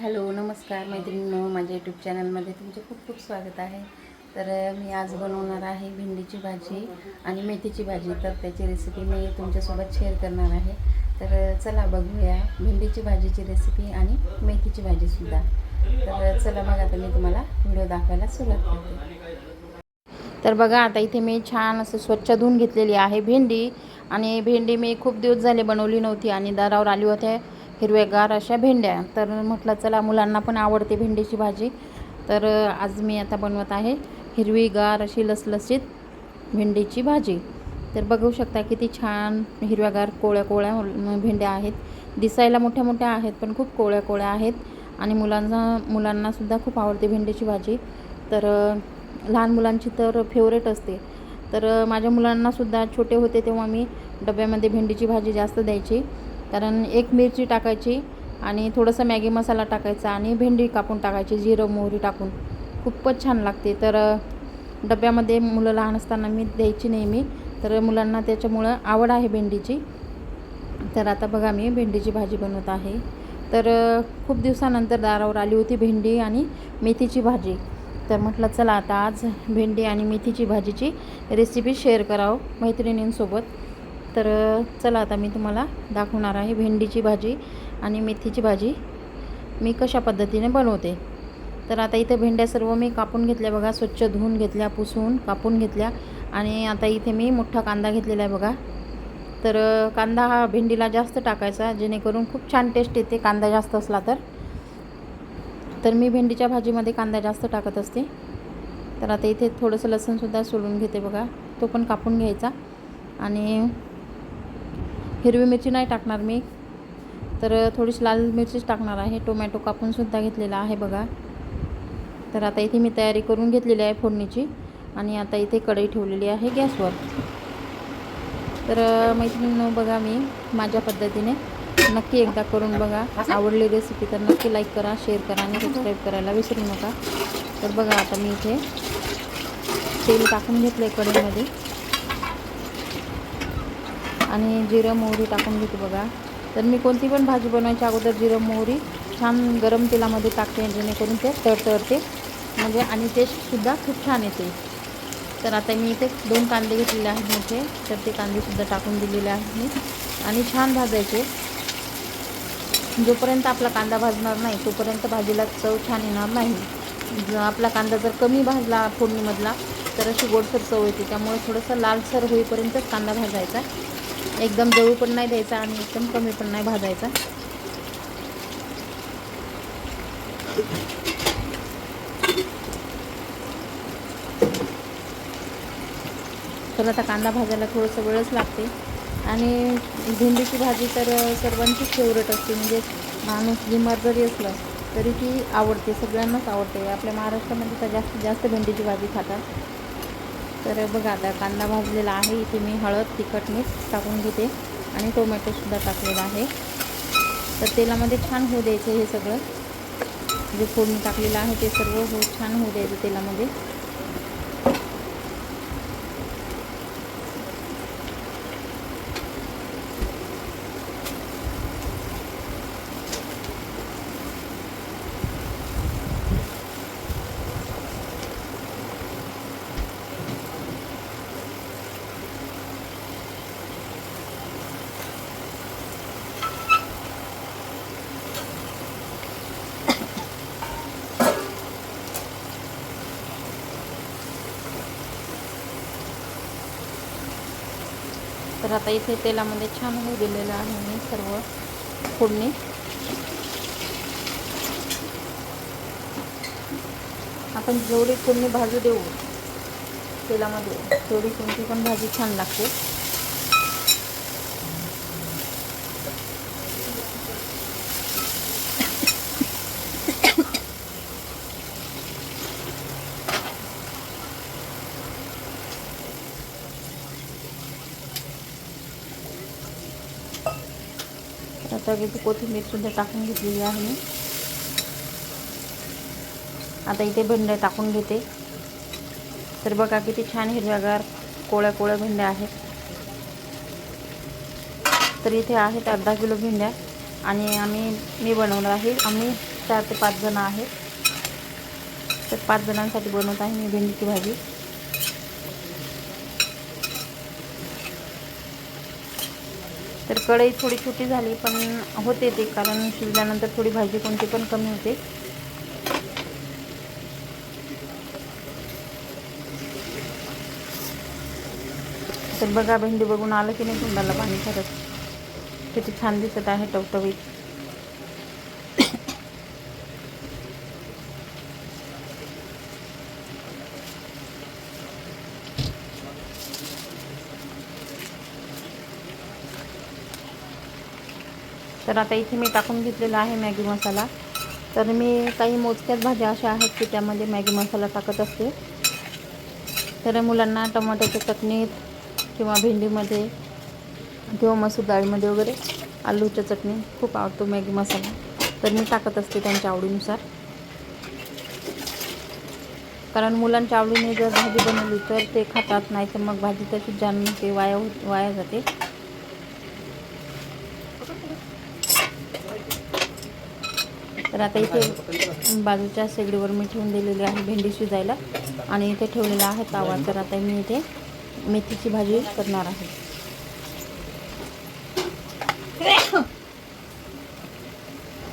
Hello नमस्कार मैत्रिणींनो माझ्या यूट्यूब चॅनलमध्ये तुमचे खूप खूप स्वागत आहे. तर मी आज बनवणार आहे भेंडीची भाजी आणि मेथीची भाजी. तर त्याची रेसिपी मी तुमच्यासोबत शेअर करणार आहे. तर चला बघूया भेंडीची भाजीची रेसिपी आणि मेथीची भाजीसुद्धा तर चला मग आता मी तुम्हाला व्हिडिओ दाखवायला सुरुवात करते. तर बघा आता इथे मी छान असं स्वच्छ धुवून घेतलेली आहे भेंडी. आणि भेंडी मी खूप दिवस झाले बनवली नव्हती आणि दारावर आली होत्या हिरवेगार अशा भेंड्या तर म्हटलं चला मुलांना पण आवडते भेंडीची भाजी. तर आज मी आता बनवत आहे हिरवीगार अशी लसलसीत भेंडीची भाजी. तर बघू शकता किती छान हिरव्यागार कोळ्या कोळ्या भेंड्या आहेत. दिसायला मोठ्या मोठ्या आहेत पण खूप कोळ्या कोळ्या आहेत. आणि मुलांना मुलांनासुद्धा खूप आवडते भेंडीची भाजी. तर लहान मुलांची तर फेवरेट असते. तर माझ्या मुलांनासुद्धा छोटे होते तेव्हा मी डब्यामध्ये भेंडीची भाजी जास्त द्यायची. कारण एक मिरची टाकायची आणि थोडंसं मॅगी मसाला टाकायचा आणि भेंडी कापून टाकायची जिरं मोहरी टाकून. खूपच छान लागते. तर डब्यामध्ये मुलं लहान असताना मी द्यायची नेहमी. तर मुलांना त्याच्यामुळं आवड आहे भेंडीची. तर आता बघा मी भेंडीची भाजी बनवत आहे. तर खूप दिवसानंतर दारावर आली होती भेंडी आणि मेथीची भाजी. तर म्हटलं चला आता आज भेंडी आणि मेथीची भाजीची रेसिपी शेअर करावं मैत्रिणींसोबत. तर चला आता मी तुम्हाला दाखवणार आहे भेंडीची भाजी आणि मेथीची भाजी मी कशा पद्धतीने बनवते. तर आता इथे भेंड्या सर्व मी कापून घेतल्या बघा. स्वच्छ धुवून घेतल्या पुसून कापून घेतल्या आणि आता इथे मी मोठा कांदा घेतलेला आहे बघा. तर कांदा हा भेंडीला जास्त टाकायचा जेणेकरून खूप छान टेस्ट येते कांदा जास्त असला तर. तर मी भेंडीच्या भाजीमध्ये कांदा जास्त टाकत असते. तर आता इथे थोडंसं लसूणसुद्धा सोलून घेते बघा. तो पण कापून घ्यायचा आणि हिरवी मिरची नाही टाकणार मी. तर थोडीशी लाल मिरचीच टाकणार आहे. टोमॅटो कापूनसुद्धा घेतलेला आहे बघा. तर आता इथे मी तयारी करून घेतलेली आहे फोडणीची आणि आता इथे कढई ठेवलेली आहे गॅसवर. तर मैत्रिणीनं बघा मी माझ्या पद्धतीने नक्की एकदा करून बघा. आवडली रेसिपी तर नक्की लाईक करा शेअर करा आणि सबस्क्राईब करायला विसरू नका. तर बघा आता मी इथे तेल टाकून घेतलं आहे कढईमध्ये. आणि जिरं मोहरी टाकून घेते बघा. तर मी कोणती पण भाजी बनवायच्या अगोदर जिरं मोहरी छान गरम तेलामध्ये टाकते जेणेकरून ते तडतडते. म्हणजे आणि टेस्टसुद्धा खूप छान येते. तर आता मी इथे दोन कांदे घेतलेले आहेत मोठे. तर ते कांदेसुद्धा टाकून दिलेले आहेत मी. आणि छान भाजायचे. जोपर्यंत आपला कांदा भाजणार नाही तोपर्यंत भाजीला चव छान येणार नाही. आपला कांदा जर कमी भाजला फोडणीमधला तर अशी गोडसर चव येते. त्यामुळे थोडंसं लालसर होईपर्यंतच कांदा भाजायचा. एकदम जवळ पण नाही द्यायचा आणि एकदम कमी पण नाही भाजायचा. तर आता कांदा भाजायला थोडंसं वेळच लागते. आणि भेंडीची भाजी तर सर्वांचीच फेवरेट असते. म्हणजे माणूस बिमार जरी असलं तरी ती आवडते. सगळ्यांनाच आवडते. आपल्या महाराष्ट्रामध्ये तर जास्तीत जास्त भेंडीची भाजी खातात. तर बघा आता कांदा भाजलेला आहे. इथे मी हळद तिखट मीठ टाकून घेते. आणि टोमॅटोसुद्धा टाकलेला आहे. तर तेलामध्ये छान होऊ द्यायचं हे सगळं. जे फोडणी टाकलेलं आहे ते सर्व हो छान होऊ द्यायचं तेलामध्ये. तर आता इथे तेलामध्ये छान होऊ दिलेलं आहे मी सर्व फोडणी. आपण जेवढी फोडणी भाजू देऊ तेलामध्ये तेवढी कोणती पण भाजी छान लागते. आता इथे कोथिंबीरसुद्धा टाकून घेतलेली आहे मी. आता इथे भेंड्या टाकून घेते. तर बघा किती छान हिरव्यागार कोळ्या कोळ्या भेंड्या आहेत. तर इथे आहेत अर्धा किलो भेंड्या आणि आम्ही मी बनवणार आहे. आम्ही चार ते पाच जण आहेत. तर पाच जणांसाठी बनवत आहे मी भेंडीची भाजी. तर कढई थोडी छोटी झाली पण होते ते कारण शिजल्यानंतर थोडी भाजी कोणती पण कमी होते. तर बघा भेंडी बघून आलं की नाही तोंडाला पाणी खरंच किती छान दिसत आहे टवटवीत. तर आता इथे मी टाकून घेतलेला आहे मॅगी मसाला. तर मी काही मोजक्याच भाज्या अशा आहेत की त्यामध्ये मॅगी मसाला टाकत असते. तर मुलांना टमाट्याच्या चटणीत किंवा भेंडीमध्ये किंवा मसूर डाळीमध्ये वगैरे आलूच्या चटणी खूप आवडतो मॅगी मसाला. तर मी टाकत असते त्यांच्या आवडीनुसार. कारण मुलांच्या आवडीने जर भाजी बनवली तर ते खातात नाही तर मग भाजी तशीच जाणून ते वाया वाया जाते. तर आता इथे बाजूच्या शेगडीवर मी ठेवून दिलेली आहे भेंडी शिजायला. आणि इथे ठेवलेला आहे तावा. तर आता मी इथे मेथीची भाजी करणार आहे.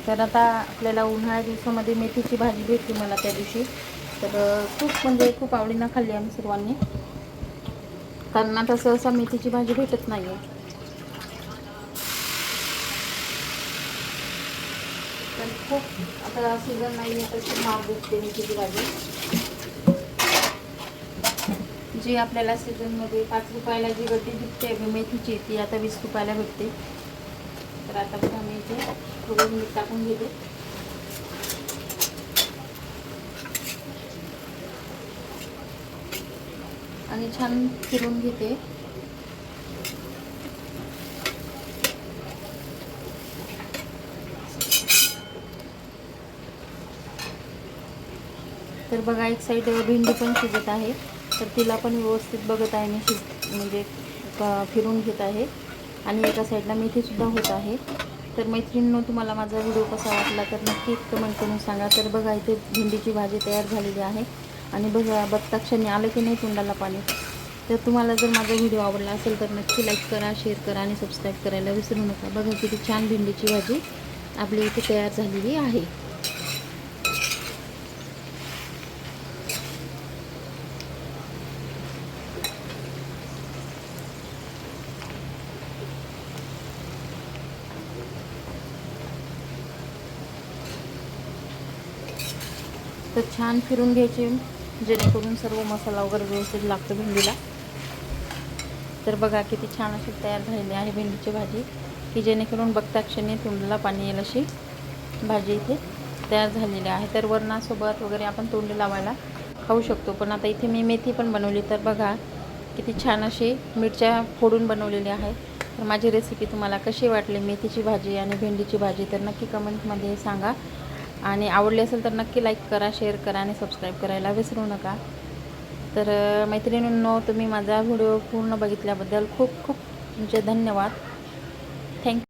तर आता आपल्याला उन्हाळ्या दिवसामध्ये मेथीची भाजी भेटली मला त्या दिवशी. तर खूप म्हणजे खूप आवडीनं खाल्ली आम्ही सर्वांनी. कारण आता सहसा मेथीची भाजी भेटत नाही आहे पण खूप आता सीझन नाही आहे तशी महाग भेटते मेथीची भाजी. जी आपल्याला सीझनमध्ये पाच रुपयाला जी गड्डी भेटते मेथीची ती आता वीस रुपयाला भेटते. तर आता पण आम्ही इथे थोडं मीठ टाकून घेते. आणि छान फिरून घेते. बघा एक साईड भेंडी पण शिजत आहे. तर तिला पण व्यवस्थित बघत आहे मी शिज म्हणजे फिरून घेत आहे. आणि एका साईडला मेथीसुद्धा होत आहे. तर मैत्रिणींनो तुम्हाला माझा व्हिडिओ कसा वाटला तर नक्की कमेंट करून सांगा. तर बघा इथे भेंडीची भाजी तयार झालेली आहे. आणि बघा बघता आलं की नाही तोंडाला पाणी. तर तुम्हाला जर माझा व्हिडिओ आवडला असेल तर नक्की लाईक करा शेअर करा आणि सबस्क्राईब करायला विसरू नका. बघा किती छान भेंडीची भाजी आपली इथे तयार झालेली आहे. तर छान फिरून घ्यायचे जेणेकरून सर्व मसाला वगैरे व्यवस्थित लागतो भेंडीला. तर बघा किती छान अशी तयार झालेली आहे भेंडीची भाजी की जेणेकरून बघता क्षणी तोंडाला पाणी येईल अशी भाजी इथे तयार झालेली आहे. तर वरणासोबत वगैरे आपण तोंडी लावायला खाऊ शकतो पण आता इथे मी मेथी पण बनवली. तर बघा किती छान अशी मिरच्या फोडून बनवलेली आहे. तर माझी रेसिपी तुम्हाला कशी वाटली? मेथीची भाजी आणि भेंडीची भाजी? तर नक्की कमेंटमध्ये सांगा. आणि आवडली असेल तर नक्की लाईक करा शेअर करा आणि सबस्क्राईब करायला विसरू नका. तर मैत्रिणींनो तुम्ही माझा व्हिडिओ पूर्ण बघितल्याबद्दल खूप खूप तुमचे धन्यवाद.